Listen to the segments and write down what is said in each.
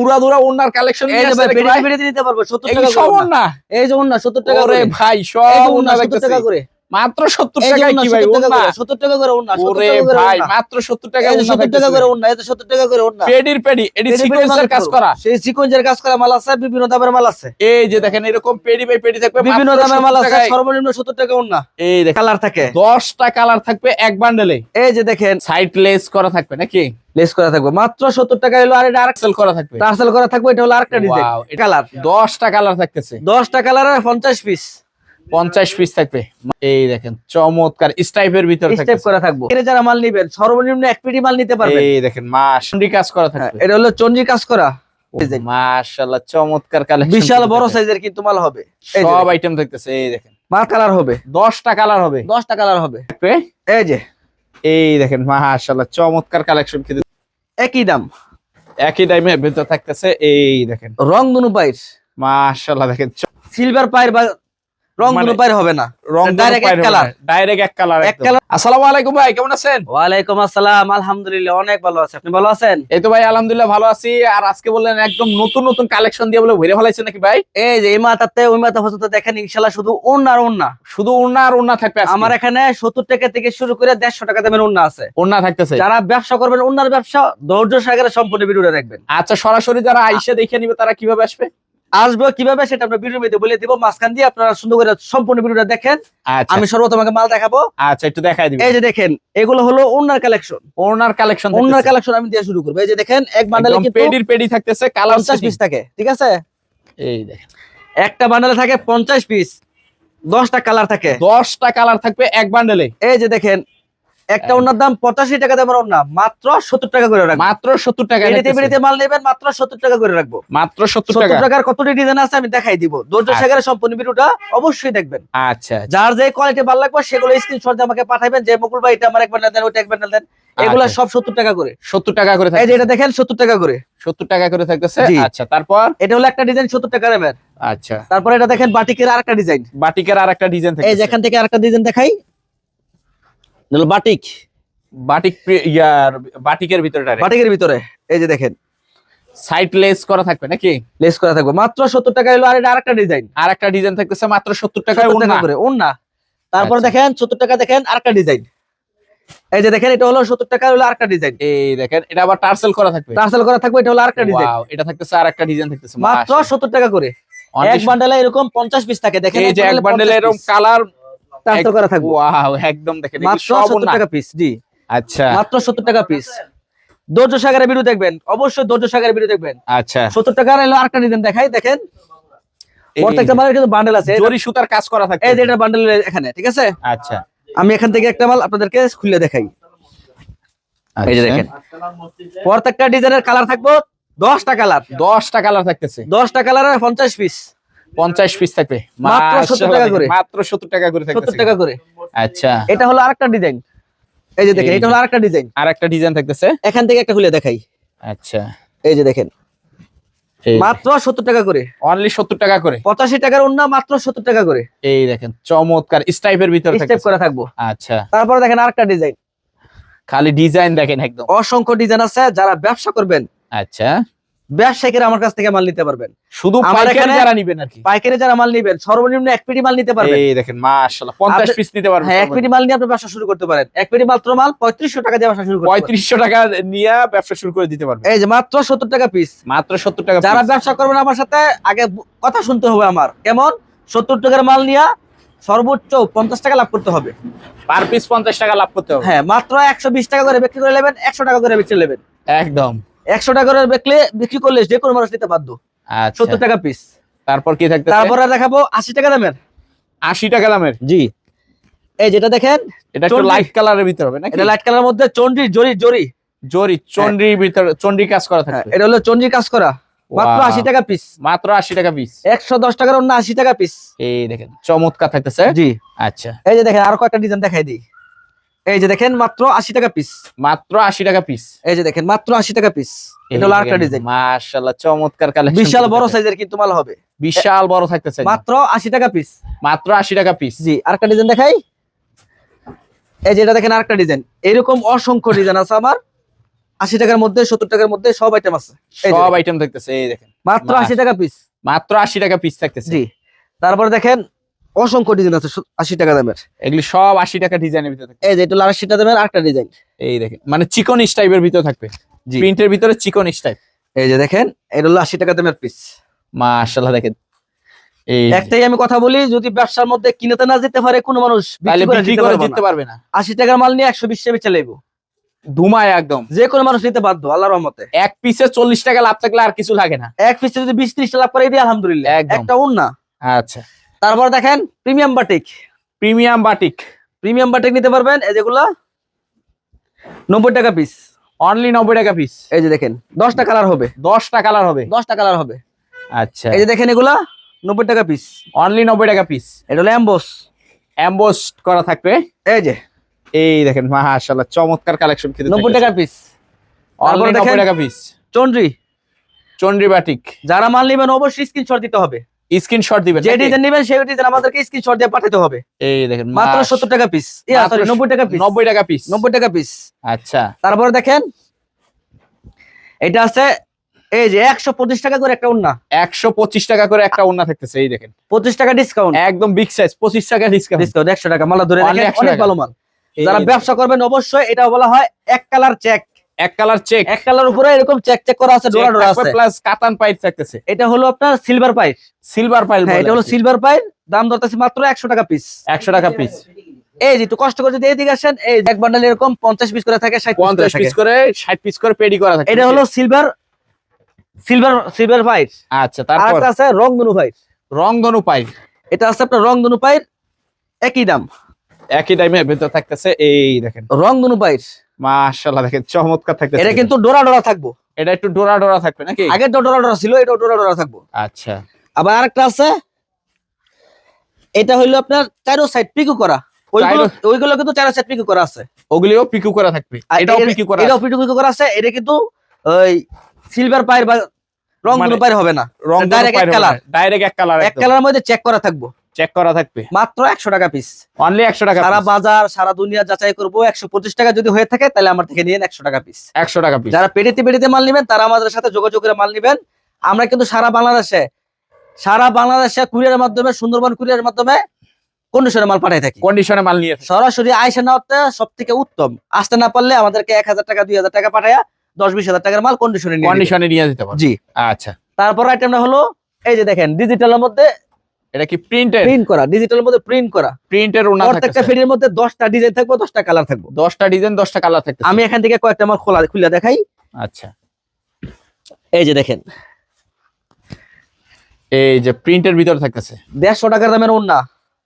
উড়াদুরা ওনার collection এই যে ভাই পেটি পেটি নিতে পারব 70 টাকা সব করে ওন্না। না এই যে ওন্না 70 টাকা করে। ভাই সব ওনা 70 টাকা করে। মাত্র 70 এই যে টাকায় ওন্না কি ভাই ওনা 70 টাকা করে ওন্না 70 টাকা করে ভাই মাত্র 70 টাকায় এই যে ওনা 70 টাকা করে ওন্না এই যে 70 টাকা করে ওন্না পেডির পেডি এডি সিকোয়েন্সের কাজ করা। সেই সিকোয়েন্সের কাজ করা মাল আছে বিভিন্ন দামের মাল আছে। এই যে দেখেন এরকম পেডি বাই পেডি থাকবে বিভিন্ন দামের মাল আছে সর্বনিম্ন 70 টাকা ওন্না এই দেখেন কালার থাকে। 10টা কালার থাকবে এক বান্ডেলে এই যে দেখেন। সাইড লেস করা থাকবে নাকি? লেস করা থাকবে। মাত্র 70 টাকা হলো আর এটা আরেক সেল করা থাকবে। টার্সেল করা থাকবে এটা হলো আরেকটা ডিজাইন কালার 10টা কালার থাকতেছে। 10 টা কালার আর 50 পিস 50 পিস থাকবে। এই দেখেন চমৎকার স্টাইপের ভিতর করা থাকবে। এখানে যারা মাল নেবেন সর্বনিম্ন এক পেটি মাল নিতে পারবেন। এই দেখেন মাস কাজ করা হ্যাঁ, থাকবে। এটা হলো চন্ডি কাজ করা। মাশাআল্লাহ চমৎকার কালেকশন বিশাল বড় সাইজের কিন্তু মাল হবে। এই সব আইটেম থাকতেছে এই দেখেন। মাল কালার হবে। 10টা কালার হবে। 10 টা কালার হবে এই যে। এই দেখেন মাশাআল্লাহ চমৎকার কালেকশন কিন্তু একই দাম। একই দামে ভিতরে থাকতেছে এই দেখেন। রং দুনু পাইর মাশাআল্লাহ দেখেন। সিলভার পায়ের বা হবে না। রং এক colour। ডাইরেক্ট এক কালার এক colour। আসসালামু আলাইকুম ভাই কেমন আছেন? ওয়ালাইকুম আসসালাম আলহামদুলিল্লাহ অনেক ভালো আছে। আপনি ভালো আছেন? এই তো ভাই আলহামদুলিল্লাহ ভালো আছি। আর আজকে বললেন একদম নতুন নতুন কালেকশন দিয়ে বলে ভরে ফেলাইছেন নাকি ভাই? এই যে এই মাথাতে ওই মাথা পর্যন্ত দেখেন শুধু ওন্না আর ওন্না শুধু আর থাকবে আমার এখানে সত্তর টাকা থেকে শুরু করে দেড়শো টাকা দামের ওন্না আছে। ওড়না থাকতেছে। যারা ব্যবসা করবেন ওন্নার ব্যবসা ধৈর্য সাগরে সম্পূর্ণ ভিডিওটা দেখবেন। আচ্ছা সরাসরি যারা আইসা দেখে নিবে তারা কীভাবে আসবে? আসব কীভাবে সেটা আমরা ভিডিওর মধ্যে বলে দিব। মাঝখান দিয়ে আপনারা সুন্দর করে সম্পূর্ণ ভিডিওটা দেখেন। আচ্ছা। আমি সর্বপ্রথম আগে মাল দেখাবো। আচ্ছা একটু দেখাই দিবি। এই যে দেখেন এগুলো হলো ওনার কালেকশন ওনার কালেকশন ওনার কালেকশন আমি দিয়ে শুরু করব। এই যে দেখেন এক বান্ডালে কিন্তু পেডির পেডি থাকতেছে কালার পঞ্চাশ পিস থাকে ঠিক আছে? এই দেখেন। একটা বান্ডালে থাকে পঞ্চাশ পিস দশটা কালার থাকে। 10টা কালার থাকবে এক বান্ডেলে এই যে দেখেন একটা ওনার দাম পঁচাশি টাকা দামের ওনা মাত্র সত্তর টাকা করে রাখব। মাত্র 70 টাকা বেড়িতে। মাল নেবেন মাত্র সত্তর টাকা করে রাখব। মাত্র সত্তর টাকা। টাকার কতটি ডিজাইন আছে আমি দেখাই দিব। ধৈর্য আচ্ছা। সম্পূর্ণ ভিডিওটা অবশ্যই দেখবেন। আচ্ছা যার যে কোয়ালিটি ভালো লাগবে সেগুলো স্ক্রিনশট আমাকে পাঠাবেন। যে মুকুল ভাই এটা আমার একবার দেন ওটা একবার দেন এগুলা আচ্ছা। সব সত্তর টাকা করে। 70 টাকা করে এই যে এটা দেখেন সত্তর টাকা করে। 70 টাকা করে থাকতেছে। আচ্ছা তারপর? এটা হলো একটা ডিজাইন সত্তর টাকা দামের আচ্ছা। তারপরে এটা দেখেন বাটিকের আরেকটা ডিজাইন বাটিকের আরেকটা ডিজাইন এই থাকতেছে। যে এখান থেকে আরেকটা ডিজাইন দেখাই। বাটিক। বাটিক ইয়ার বাটিকের ভিতরে বাটিকের ভিতরে। এই যে দেখেন। সাইড লেস করা থাকবে নাকি? লেস করা থাকবে। মাত্র সত্তর টাকা হলো আর এটা আরেকটা ডিজাইন আর একটা ডিজাইন থাকতেছে মাত্র 70 টাকায় 70 টাকা করে ওন্না তারপর আচ্ছা। দেখেন সত্তর টাকা দেখেন আরেকটা ডিজাইন এই যে দেখেন এটা হলো সত্তর টাকা হলো আরেকটা ডিজাইন এই দেখেন এটা আবার টার্সেল করা থাকবে। টার্সেল করা থাকবে এটা হলো আরেকটা ডিজাইন ওয়াও এটা থাকতেছে আর একটা ডিজাইন থাকতেছে মাত্র সত্তর টাকা করে। এক বান্ডেলে এরকম পঞ্চাশ পিস থাকে। দেখেন এই যে এক বান্ডেলে এরকম কালার টার্সেল করা থাকবে। ওয়াও একদম দেখেন মাত্র সব সত্তর ওড়না। টাকা পিস জি। আচ্ছা। মাত্র সত্তর টাকা পিস ধৈর্য সাগরের ভিডিও দেখবেন অবশ্যই ধৈর্য সাগরের ভিডিও দেখবেন। আচ্ছা। সত্তর টাকার এলো আরেকটা ডিজাইন দেখাই দেখেন। প্রত্যেকটা মালের কিন্তু বান্ডেল আছে। জরি সুতার কাজ করা থাকবে এই যে এটা বান্ডেল এখানে ঠিক আছে? আচ্ছা। আমি এখান থেকে একটা মাল আপনাদেরকে খুলে দেখাই। এই যে আচ্ছা। দেখেন প্রত্যেকটা ডিজাইনের কালার থাকব দশটা কালার 10টা কালার থাকতেছে। দশটা কালার আর পঞ্চাশ পিস 50 পিস থাকবে। মাত্র 70 টাকা করে। মাত্র 70 টাকা করে সত্তর থাকতেছে টাকা করে। আচ্ছা। এটা হলো আরেকটা ডিজাইন এই যে দেখেন এটা হলো আরেকটা ডিজাইন আর একটা ডিজাইন থাকতেছে? এখান থেকে একটা খুলে দেখাই। আচ্ছা। এই যে দেখেন। মাত্র সত্তর টাকা করে। অনলি 70 টাকা করে? পঁচাশি টাকার অন্য মাত্র সত্তর টাকা করে। এই দেখেন চমৎকার স্টাইপের ভিতরে স্টেপ করা থাকব। আচ্ছা। তারপরে দেখেন আরেকটা ডিজাইন খালি ডিজাইন দেখেন একদম। অসংখ্য ডিজাইন আছে যারা ব্যবসা করবেন। আচ্ছা। ব্যবসায়ীরা আমার কাছ থেকে মাল নিতে পারবেন। শুধু পাইকারি যারা নিবেন আর কি। পাইকারি যারা মাল নিবেন সর্বনিম্ন এক পেটি মাল নিতে পারবেন। এই দেখেন মাশাআল্লাহ 50 পিস নিতে পারবেন হ্যাঁ এক পেটি মাল নিয়ে আপনি ব্যবসা শুরু করতে পারেন। এক পেটি মাত্র মাল পঁয়ত্রিশশো টাকা দিয়ে ব্যবসা শুরু করতে পারেন। 3500 টাকা নিয়ে ব্যবসা শুরু করে দিতে পারবেন। এই যে মাত্র সত্তর টাকা পিস মাত্র 70 টাকা যারা ব্যবসা করবেন আমার সাথে আগে কথা শুনতে হবে আমার। কেমন? সত্তর টাকার মাল নিয়ে সর্বোচ্চ পঞ্চাশ টাকা লাভ করতে হবে। পার পিস 50 টাকা লাভ করতে হবে। হ্যাঁ মাত্র একশো বিশ টাকা করে বিক্রি করে নেবেন একশো টাকা করে বিক্রি নেবেন। একদম। একশো টাকা করে বিকলে বিক্রি করলে যে কোনো মানুষ নিতে বাধ্য। আচ্ছা। সত্তর টাকা পিস তারপর কি থাকতেছে? তারপরে দেখাবো আশি টাকা দামের। 80 টাকা দামের? জি। এই যেটা দেখেন এটা একটু লাইট কালারের ভিতর হবে নাকি? এটা লাইট কালার মধ্যে চন্ডি জরি জরি। জরি চন্ডির ভিতর চন্ডি কাজ করা হ্যাঁ, থাকবে এটা হলো চন্ডি কাজ করা। মাত্র Wow. আশি টাকা পিস মাত্র 80 টাকা পিস একশো দশ টাকার অন্য আশি টাকা পিস এই দেখেন চমৎকার থাকতেছে। জি। আচ্ছা। এই যে দেখেন আরও কয়েকটা ডিজাইন দেখাই দিই। এই যে দেখেন মাত্র আশি টাকা পিস মাত্র 80 টাকা পিস এই যে দেখেন মাত্র আশি টাকা পিস এটা হলো আরেকটা ডিজাইন মাশাআল্লাহ চমৎকার কালেকশন বিশাল বড় সাইজের কিন্তু মাল হবে। বিশাল বড় থাকতেছে মাত্র আশি টাকা পিস মাত্র 80 টাকা পিস জি আরেকটা ডিজাইন দেখাই। এই যে এটা দেখেন আরেকটা ডিজাইন এরকম অসংখ্য ডিজাইন আছে আমার। আশি টাকার মধ্যে সত্তর টাকার মধ্যে সব আইটেম আছে। এই সব আইটেম থাকতেছে এই দেখেন। মাত্র আশি টাকা পিস মাত্র আশি টাকা পিস থাকতেছে। জি তারপরে দেখেন অসংখ্য ডিজাইন আছে আশি টাকা দামের। এগুলি সব আশি টাকা ডিজাইনের ভিতরে থাকবে। এই যে এটা আশি টাকা দামের আরেকটা ডিজাইন এই দেখেন মানে চিকন স্টাইপের ভিতরে থাকবে। জি। প্রিন্টের ভিতরে চিকন স্টাইপ এই যে দেখেন এটা হলো আশি টাকা দামের পিস মাশাআল্লাহ দেখেন। একটাই আমি কথা বলি যদি ব্যবসার মধ্যে কিনেতে না যেতে পারে কোনো মানুষ বিক্রি করে জিততে না। পারবে না। আশি টাকার মাল নিয়ে একশো বিশ টাকা চালাইবো ধুমায় একদম। যে কোনো মানুষ নিতে বাধ্য আল্লাহ রহমতে। এক পিসে চল্লিশ টাকা লাভ থাকলে আর কিছু লাগে না। এক পিসে যদি বিশ ত্রিশ লাখ করে আলহামদুলিল্লাহ। একটা উন্না আচ্ছা। তারপর দেখেন premium batik premium batik premium batik নিতে পারবেন এই যেগুলা নব্বই টাকা পিস অনলি নব্বই টাকা পিস এই যে দেখেন দশটা কালার হবে। দশটা কালার হবে। দশটা কালার হবে। আচ্ছা। এই যে দেখেন এগুলা নব্বই টাকা পিস অনলি নব্বই টাকা পিস এটা হলো অ্যাম্বোস অ্যাম্বোস করা থাকবে। এই যে। এই দেখেন মাশাআল্লাহ চমৎকার কালেকশন কিন্তু নব্বই টাকা পিস অনলি নব্বই টাকা পিস চন্দ্রি চন্ডি বাটিক যারা মাল নেবেন অবশ্যই স্ক্রিনশট দিতে হবে। স্ক্রিনশট দিবেন যে ডিজাইন নেবেন সেই ডিজাইন আমাদেরকে স্ক্রিনশট দিয়ে পাঠাতে হবে। এই দেখেন মাত্র মাশ- সত্তর টাকা পিস সরি নব্বই টাকা পিস নব্বই টাকা পিস নব্বই টাকা পিস আচ্ছা। তারপরে দেখেন এটা আছে এই যে একশো পঁচিশ টাকা করে একটা উন্না একশো পঁচিশ টাকা করে একটা ওন্না থাকতেছে এই দেখেন। পঁচিশ টাকা ডিসকাউন্ট একদম বিগ সাইজ পঁচিশ টাকা ডিসকাউন্ট ডিসকাউন্ট একশো টাকা মালা ধরে রাখেন অনেক। ভালো মাল। যারা ব্যবসা করবেন অবশ্যই এটা বলা হয় এক কালার চেক এক কালার চেক এক কালার উপরে এরকম চেক চেক করা আছে ডোরা ডোরা আছে। প্লাস কাতান পাইপ থাকতেছে। এটা হলো আপনার সিলভার পাইপ। সিলভার পাইল হ্যাঁ এটা হলো সিলভার পাইপ দাম ধরতেছে মাত্র একশো টাকা পিস একশো টাকা পিস এই যে একটু কষ্ট করে যদি এদিকে আসেন এই এক বান্ডাল এরকম পঞ্চাশ পিস করে থাকে ষাট পঞ্চাশ পিস পিস করে ষাট পিস করে পেডি করা থাকে। এটা হলো সিলভার সিলভার সিলভার পাইপ। আচ্ছা আর তারপর? একটা আছে রংধনু পাইপ। রংধনু পাইপ। এটা আছে আপনার রংধনু পাইপ একই দাম। একই টাইমের ভিতর থাকতেছে এই দেখেন। রংধনু পাইপ। মাশাআল্লাহ দেখেন চমৎকার থাকতেছে এটা কিন্তু ডোরা ডোরা থাকব। এটা একটু ডোরা ডোরা থাকবে নাকি? আগের ডোরা ডোরা ছিল এটা ডোরা ডোরা থাকব। আচ্ছা। আবার আরেকটা আছে এটা হইল আপনার চারো সাইড পিকু করা। ওইগুলো ওইগুলো কিন্তু চারো সাইড পিকু করা আছে। ওগুলিও পিকু করা থাকবে। এটাও পিকু করা এটাও পিকু পিকু করা আছে। এটা কিন্তু ওই সিলভার পাইর বা রং মানে পাইর হবে না। রং direct এক colour। ডাইরেক্ট এক কালার এক কালারের মধ্যে চেক করা থাকব। চেক করা থাকবে। মাত্র একশো টাকা পিস অনলি একশো টাকা সারা বাজার সারা দুনিয়া যাচাই করব একশো পঁচিশ টাকা যদি হয়ে থাকে তাহলে আমার থেকে নিয়ে একশো টাকা পিস একশো টাকা পিস যারা পেটিতে পেটিতে মাল নেবেন তারা আমাদের সাথে যোগাযোগ করে মাল নেবেন। আমরা কিন্তু সারা বাংলাদেশে সারা বাংলাদেশে কুরিয়ারের মাধ্যমে সুন্দরবন কুরিয়ারের মাধ্যমে কন্ডিশনে মাল পাঠাই থাকি। কন্ডিশনে মাল নিয়ে। সরাসরি আয়সা নেওয়াতে সব থেকে উত্তম। আসতে না পারলে আমাদেরকে এক হাজার টাকা দুই হাজার টাকা পাঠায়া দশ বিশ হাজার টাকার মাল কন্ডিশনে। কন্ডিশনে নিয়ে যেতে পারবে। জি। আচ্ছা। তারপর আইটেমটা হলো এই যে দেখেন ডিজিটালের মধ্যে এটা কি প্রিন্টের প্রিন্ট করা ডিজিটালের মধ্যে প্রিন্ট করা। প্রিন্টের ওনা প্রত্যেকটা ফেরির মধ্যে দশটা ডিজাইন থাকব দশটা কালার থাকব। দশটা ডিজাইন দশটা কালার থাকতেছে। আমি এখান থেকে কয়েকটা মাল খোলা খুলে দেখাই। আচ্ছা। এই যে দেখেন। এই যে প্রিন্টের ভিতর থাকতেছে। দেড়শো টাকার দামের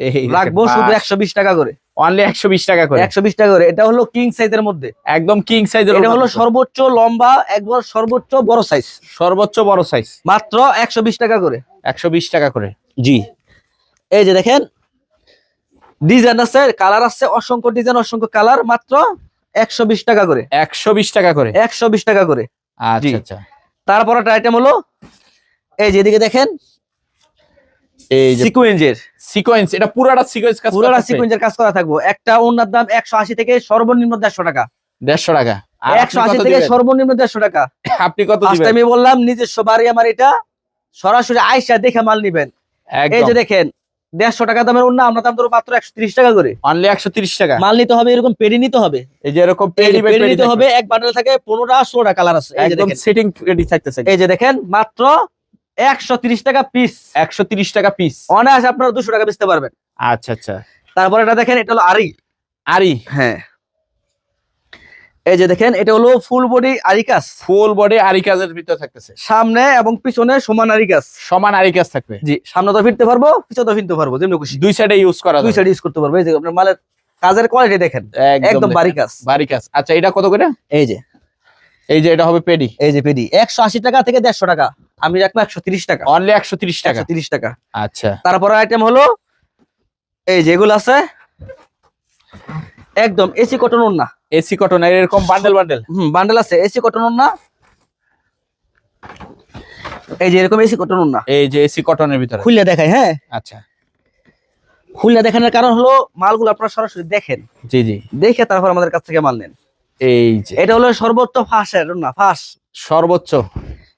এই রাখব শুধু একশো বিশ টাকা করে। অনলি একশো বিশ টাকা করে। একশো বিশ টাকা করে। এটা হলো কিং সাইজের মধ্যে। একদম কিং সাইজের এটা হলো সর্বোচ্চ লম্বা একবার সর্বোচ্চ বড় সাইজ সর্বোচ্চ বড় সাইজ মাত্র একশো বিশ টাকা করে। একশো বিশ টাকা করে। জি। এই যে দেখেন ডিজাইন আছে কালার আছে অসংখ্য ডিজাইন অসংখ্য কালার মাত্র একশো বিশ টাকা করে। একশো বিশ টাকা করে? একশো বিশ টাকা করে। আচ্ছা আচ্ছা। তারপর একটা আইটেম হলো এই যে এদিকে দেখেন এই যে সিকোয়েন্স এটা পুরাটা সিকোয়েন্স কাজ পুরোটা সিকুয়েন্সের কাজ করা থাকব। একটা ওনার দাম একশো আশি থেকে সর্বনিম্ন দেড়শো টাকা। দেড়শো টাকা। আর একশো আপনি আশি কত থেকে সর্বনিম্ন দেড়শো টাকা। আপনি কত দিবেন? আমি বললাম নিজস্ব বাড়ি আমার এটা সরাসরি আইসা দেখে মাল নিবেন। এই যে দেখেন দেড়শো টাকা দামের অন্য আমরা দাম ধরো মাত্র একশো ত্রিশ টাকা করে। অনলি একশো তিরিশ টাকা। মাল নিতে হবে এরকম পেডি নিতে হবে। এই যে এরকম পেডি নিতে হবে এক বান্ডেল থাকে পনেরোটা ষোলোটা কালার আছে। এই যে একদম দেখেন। সেটিং পেডি থাকতেছে। এই যে দেখেন মাত্র একশো তিরিশ টাকা পিস একশো তিরিশ টাকা পিস অনায়াসে আপনারা দুশো টাকা বেচতে পারবেন। আচ্ছা আচ্ছা। তারপর এটা দেখেন এটা হলো আরি আরি হ্যাঁ। এই যে দেখেন এটা হলো ফুল বডি আরিকাস ফুল বডি আরি কাজের ভিতর থাকতেছে। সামনে এবং পিছনে সমান আরিকাস সমান আরি কাজ থাকবে। জি সামনে তো ফিরতে পারব পিছনে তো ফিরতে পারব যেমনি খুশি। দুই সাইডে ইউজ করা দুই সাইডে ইউজ করতে পারব। এই যে আপনার মালের কাজের কোয়ালিটি দেখেন একদম বাড়ি কাজ বাড়ি কাজ আচ্ছা এটা কত করে? এই যে। এই যে এটা হবে পেডি এই যে পেডি একশো আশি টাকা থেকে দেড়শো টাকা। আমি রাখব একশো তিরিশ টাকা। অনলি একশো তিরিশ টাকা। একশো তিরিশ টাকা। আচ্ছা। তারপর আইটেম হলো এই যেগুলো আছে একদম এসি কটন না এসি কটন এরকম বান্ডেল বান্ডেল হুম বান্ডেল আছে। এসি কটন না? এই যে এরকম এসি কটন না? এই যে এসি কটনের ভিতরে। খুললে দেখাই হ্যাঁ? আচ্ছা। খুললে দেখানোর কারণ হলো মালগুলো আপনারা সরাসরি দেখেন। জি জি। দেখে তারপর আমাদের কাছ থেকে মাল নেন। এই যে। এটা হলো সর্বোচ্চ ফাঁসের না ফাঁস। সর্বোচ্চ।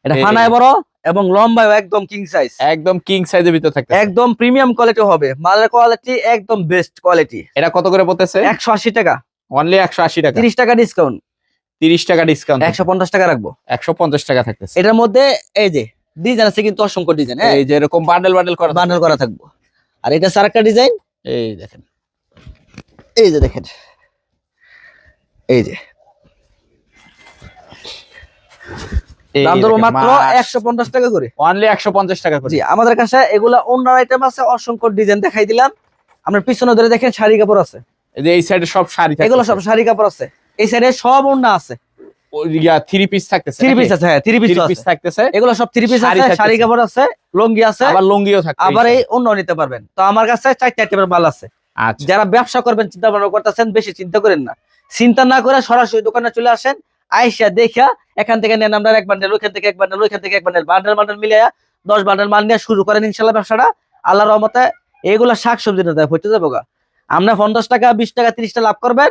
এটা ফানায় বড় এবং লম্বায় একদম কিং সাইজ একদম কিং সাইজের ভিতর থাকতে একদম প্রিমিয়াম কোয়ালিটি হবে। মালের কোয়ালিটি একদম বেস্ট কোয়ালিটি এটা কত করে পড়তেছে? একশো আশি টাকা। অনলি একশো আশি টাকা। তিরিশ টাকা ডিসকাউন্ট তিরিশ টাকা ডিসকাউন্ট একশো পঞ্চাশ টাকা রাখব। একশো পঞ্চাশ টাকা থাকতেছে। এটার মধ্যে এই যে ডিজাইন আছে কিন্তু অসংখ্য ডিজাইন হ্যাঁ? এই যে এরকম বান্ডেল বান্ডেল করা বান্ডেল করা থাকব। আর এটা সারাক্কা ডিজাইন এই দেখেন। এই যে দেখেন। এই যে। দাম ধরবো মাত্র একশো পঞ্চাশ টাকা করে। অনলি একশো পঞ্চাশ টাকা করে। আমাদের কাছে এগুলা অন্য আইটেম আছে অসংখ্য ডিজাইন দেখাই দিলাম। আমরা পিছনে ধরে দেখেন শাড়ি কাপড় আছে। এই যে এই সাইডে সব শাড়ি এগুলো সব শাড়ি কাপড় আছে। এই সাইডে সব ওড়না আছে। থ্রি পিস থাকতেছে থ্রি পিস আছে হ্যাঁ থ্রি পিস থ্রি আছে। পিস থাকতেছে। এগুলো সব থ্রি পিস আছে শাড়ি কাপড় আছে লুঙ্গি আছে। আবার লুঙ্গিও থাকবে আবার এই অন্য নিতে পারবেন। তো আমার কাছে চারটে মাল আছে। যারা ব্যবসা করবেন চিন্তা ভাবনা করতেছেন বেশি চিন্তা করেন না। চিন্তা না করে সরাসরি দোকানে চলে আসেন আইসা দেখা এখান থেকে নেন আমরা এক বান্ডেল ওইখান থেকে এক বান্ডেল ওইখান থেকে এক বান্ডেল বান্ডেল বান্ডেল মিলিয়ে দশ বান্ডেল মাল নিয়ে শুরু করেন ইনশাল্লাহ ব্যবসাটা। আল্লাহ রহমতে এগুলো শাক সবজি না দেয় হইতে যাব গা। আমরা পঞ্চাশ টাকা বিশ টাকা তিরিশ টাকা লাভ করবেন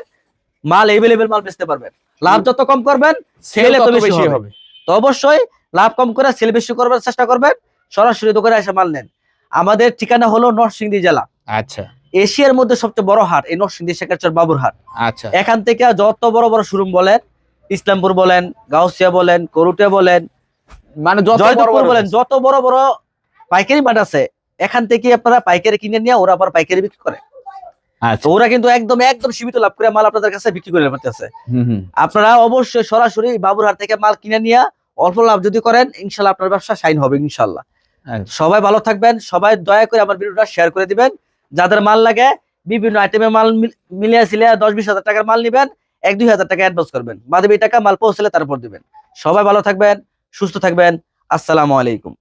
মাল এভেলেবেল মাল বেচতে পারবেন। লাভ যত কম করবেন সেল সেলে তো তত বেশি হবে। তো অবশ্যই লাভ কম করে সেল বেশি করবার চেষ্টা করবেন সরাসরি দোকানে এসে মাল নেন। আমাদের ঠিকানা হলো নরসিংদী জেলা। আচ্ছা। এশিয়ার মধ্যে সবচেয়ে বড় হাট এই নরসিংদী শেখারচর বাবুর হাট। আচ্ছা। এখান থেকে যত বড় বড় শোরুম বলেন ইসলামপুর বলেন গাউসিয়া বলেন করুটে বলেন মানে যত বড় বড় বলেন যত বড় বড় পাইকারি মাঠ আছে এখান থেকে আপনারা পাইকারি কিনে নিয়ে ওরা আবার পাইকারি বিক্রি করে। আচ্ছা। ওরা কিন্তু একদম একদম সীমিত লাভ করে মাল আপনাদের কাছে বিক্রি করে পারতেছে আপনারা অবশ্যই সরাসরি বাবুরহাট থেকে মাল কিনে নিয়ে অল্প লাভ যদি করেন ইনশাল্লাহ আপনার ব্যবসা শাইন হবে ইনশাল্লাহ। আচ্ছা। সবাই ভালো থাকবেন সবাই দয়া করে আমার ভিডিওটা শেয়ার করে দিবেন। যাদের মাল লাগে বিভিন্ন আইটেমের মাল মিলিয়ে সিলিয়ে দশ বিশ হাজার টাকার মাল নিবেন এক দুই হাজার টাকা অ্যাডভান্স করবেন। বাদে এই টাকা মাল পৌঁছলে তারপর দিবেন। সবাই ভালো থাকবেন সুস্থ থাকবেন। আসসালামু আলাইকুম।